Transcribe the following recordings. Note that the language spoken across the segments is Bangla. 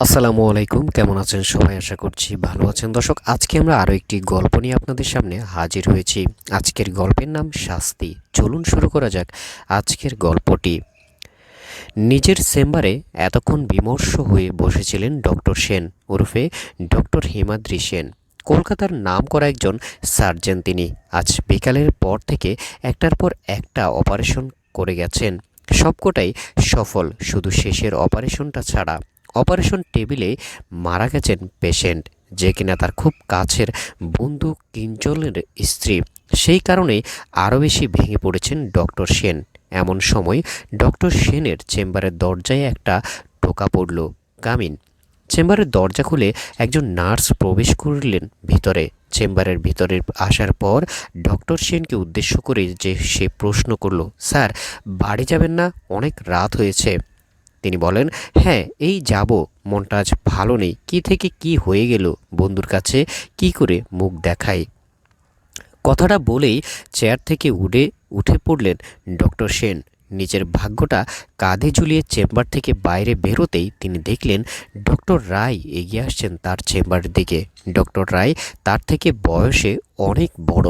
আসসালামু আলাইকুম, কেমন আছেন সবাই? আশা করছি ভালো আছেন। দর্শক, আজকে আমরা আরও একটি গল্প নিয়ে আপনাদের সামনে হাজির হয়েছি। আজকের গল্পের নাম শাস্তি। চলুন শুরু করা যাক আজকের গল্পটি। নিজের চেম্বারে এতক্ষণ বিমর্ষ হয়ে বসেছিলেন ডক্টর সেন ওরফে ডক্টর হিমাদ্রি সেন। কলকাতার নাম করা একজন সার্জন তিনি। আজ বিকালের পর থেকে একটার পর একটা অপারেশন করে গেছেন। সবকটাই সফল, শুধু শেষের অপারেশনটা ছাড়া। অপারেশন টেবিলে মারা গেছেন পেশেন্ট, যে কিনা তার খুব কাছের বন্ধু কিঞ্জলের স্ত্রী। সেই কারণে আরও বেশি ভেঙে পড়েছেন ডক্টর সেন। এমন সময় ডক্টর সেনের চেম্বারের দরজায় একটা টোকা পড়ল, কামিন। চেম্বারের দরজা খুলে একজন নার্স প্রবেশ করলেন ভিতরে। চেম্বারের ভিতরে আসার পর ডক্টর সেনকে উদ্দেশ্য করে যে সে প্রশ্ন করল, স্যার, বাড়ি যাবেন না? অনেক রাত হয়েছে। তিনি বলেন হ্যাঁ এই যাব, মনটা আজ ভালো নেই। কি থেকে কি হয়ে গেল বন্ধুর কাছে? কি করে মুখ দেখাই? কথাটা বলেই চেয়ার থেকে উঠে উঠে পড়লেন ডক্টর সেন। নিজের ভাগ্যটা কাঁধে ঝুলিয়ে চেম্বার থেকে বাইরে বেরোতেই তিনি দেখলেন ডক্টর রায় এগিয়ে আসছেন তার চেম্বারের দিকে। ডক্টর রায় তার থেকে বয়সে অনেক বড়।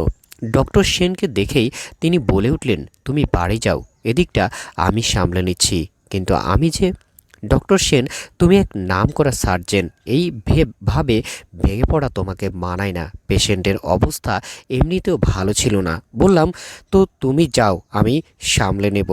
ডক্টর সেনকে দেখেই তিনি বলে উঠলেন, তুমি বাড়ি যাও, এদিকটা আমি সামলে নিচ্ছি। কিন্তু আমি যে, ডক্টর সেন, তুমি এক নাম করা সার্জেন, এই ভাবে ভেঙে পড়া তোমাকে মানায় না। পেশেন্টের অবস্থা এমনিতেও ভালো ছিল না। বললাম, তো তুমি যাও, আমি সামলে নেব।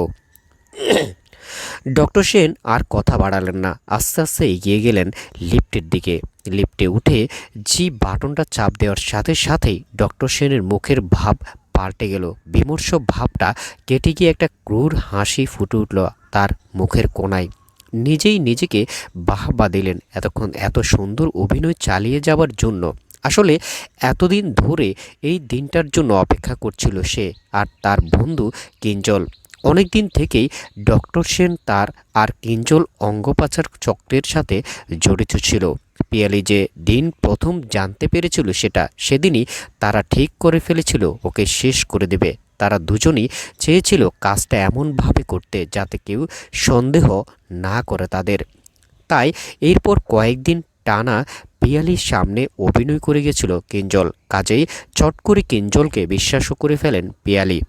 ডক্টর সেন আর কথা বাড়ালেন না। আস্তে আস্তে এগিয়ে গেলেন লিফটের দিকে। লিফটে উঠে জি বাটনটা চাপ দেওয়ার সাথে সাথেই ডক্টর সেনের মুখের ভাব পাল্টে গেল। বিমর্ষ ভাবটা কেটে গিয়ে একটা ক্রূর হাসি ফুটে উঠল তার মুখের কোনায় নিজেই নিজেকে বাহবা দিলেন এতক্ষণ এত সুন্দর অভিনয় চালিয়ে যাওয়ার জন্য। আসলে এতদিন ধরে এই দিনটার জন্য অপেক্ষা করছিল সে আর তার বন্ধু কিঞ্জল। অনেক দিন থেকেই ডক্টর সেন তার আর কিঞ্জল অঙ্গপাচার চক্রের সাথে জড়িত ছিল। পিয়ালি যে দিন প্রথম জানতে পেরেছিল সেটা, সেদিনই তারা ঠিক করে ফেলেছিল, ওকে শেষ করে দেবে। তারা দুজনই চেয়েছিল কাজটা এমনভাবে করতে যাতে কেউ সন্দেহ না করে তাদের। তাই এরপর কয়েকদিন টানা পিয়ালির সামনে অভিনয় করে গেছিল কিঞ্জল। কাজেই চট করে কিঞ্জলকে বিশ্বাসও করে ফেলেন পিয়ালি।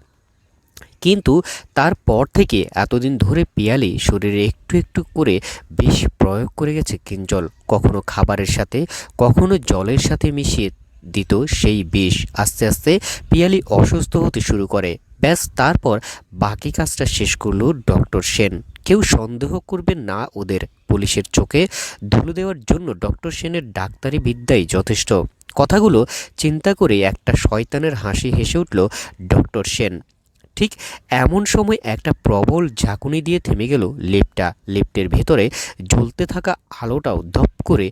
কিন্তু তারপর থেকে এতদিন ধরে পিয়ালি শরীরে একটু একটু করে বিষ প্রয়োগ করে গেছে কিঞ্জল। কখনো খাবারের সাথে, কখনো জলের সাথে মিশিয়ে দিত সেই বিষ আস্তে আস্তে পিয়ালি অসুস্থ হতে শুরু করে। ব্যাস, তারপর বাকি কাজটা শেষ করল ডক্টর সেন। কেউ সন্দেহ করবে না ওদের, পুলিশের চোখে ধুলো দেওয়ার জন্য ডক্টর সেনের ডাক্তারি বিদ্যাই যথেষ্ট। কথাগুলো চিন্তা করে একটা শয়তানের হাসি হেসে উঠল ডক্টর সেন। ঠিক এমন সময় একটা প্রবল ঝাঁকুনি দিয়ে থেমে গেল লিফটটা লিফটের ভেতরে জ্বলতে থাকা আলোটাও ধপ করে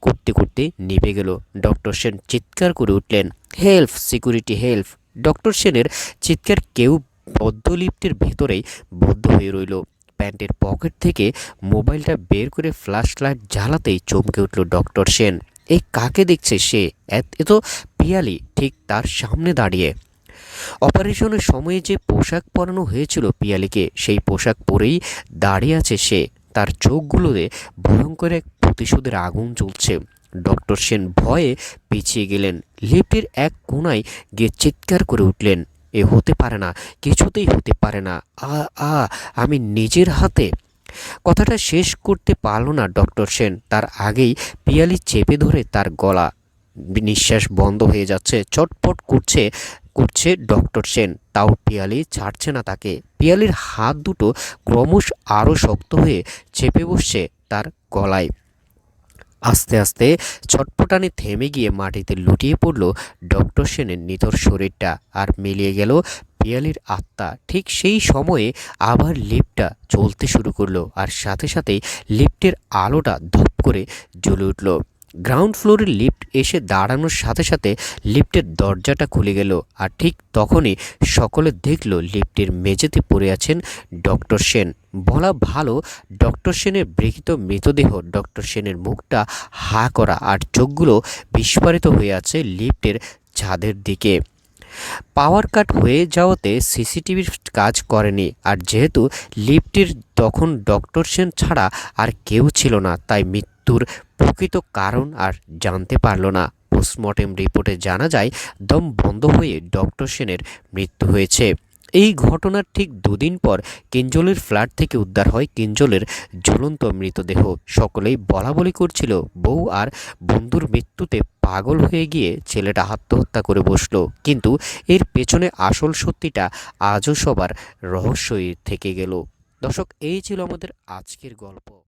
করতে করতে নিভে গেল। ডক্টর সেন চিৎকার করে উঠলেন, হেল্প, সিকিউরিটি হেল্প। ডক্টর সেনের চিৎকার কেউ বদ্ধ লিফটের ভেতরেই বদ্ধ হয়ে রইল। প্যান্টের পকেট থেকে মোবাইলটা বের করে ফ্ল্যাশ লাইট জ্বালাতেই চমকে উঠল ডক্টর সেন। এই কাকে দেখছে সে? এ- এ তো পিয়ালি, ঠিক তার সামনে দাঁড়িয়ে। অপারেশনের সময়ে যে পোশাক পরানো হয়েছিল পিয়ালিকে, সেই পোশাক পরেই দাঁড়িয়ে আছে সে। তার চোখগুলোতে ভয়ঙ্কর এক প্রতিশোধের আগুন জ্বলছে। ডক্টর সেন ভয়ে পিছিয়ে গেলেন। লিফটের এক কোণায় গিয়ে চিৎকার করে উঠলেন। এ হতে পারে না, কিছুতেই হতে পারে না। আ আ, আমি নিজের হাতে। কথাটা শেষ করতে পারল না ডক্টর সেন। তার আগেই পিয়ালি চেপে ধরে তার গলা। নিঃশ্বাস বন্ধ হয়ে যাচ্ছে, চটপট করছে করছে ডক্টর সেন। তাও পিয়ালি ছাড়ছে না তাকে। পিয়ালির হাত দুটো ক্রমশ আরও শক্ত হয়ে চেপে বসছে তার গলায়। আস্তে আস্তে ছটপটানি থেমে গিয়ে মাটিতে লুটিয়ে পড়ল ডক্টর সেনের নিথর শরীরটা আর মিলিয়ে গেল পিয়ালির আত্মা। ঠিক সেই সময়ে আবার লিফটটা চলতে শুরু করল আর সাথে সাথে লিফটের আলোটা ধপ করে জ্বলে উঠল। গ্রাউন্ড ফ্লোরে লিফট এসে দাঁড়ানোর সাথে সাথে লিফটের দরজাটা খুলে গেল আর ঠিক তখনই সকলে দেখল লিফটের মেঝেতে পড়ে আছেন ডক্টর সেন। বলা ভালো, ডক্টর সেনের বৃহিত মৃতদেহ, ডক্টর সেনের মুখটা হা করা আর চোখগুলো বিস্ফারিত হয়ে আছে লিফটের ছাদের দিকে। পাওয়ার কাট হয়ে যাওয়াতে সিসিটিভির কাজ করেনি। আর যেহেতু লিফটের তখন ডক্টর সেন ছাড়া আর কেউ ছিল না, তাই মৃত্যুর প্রকৃত কারণ আর জানতে পারল না। পোস্টমর্টেম রিপোর্টে জানা যায়, দম বন্ধ হয়ে ডক্টর সেনের মৃত্যু হয়েছে। এই ঘটনার ঠিক দুদিন পর কিঞ্জলের ফ্ল্যাট থেকে উদ্ধার হয় কিঞ্জলের ঝুলন্ত মৃতদেহ। সকলেই বলা বলি করছিল, বউ আর বন্ধুর মৃত্যুতে পাগল হয়ে গিয়ে ছেলেটা আত্মহত্যা করে বসল। কিন্তু এর পেছনে আসল সত্যিটা আজও সবার রহস্যই থেকে গেল। দর্শক, এই ছিল আমাদের আজকের গল্প।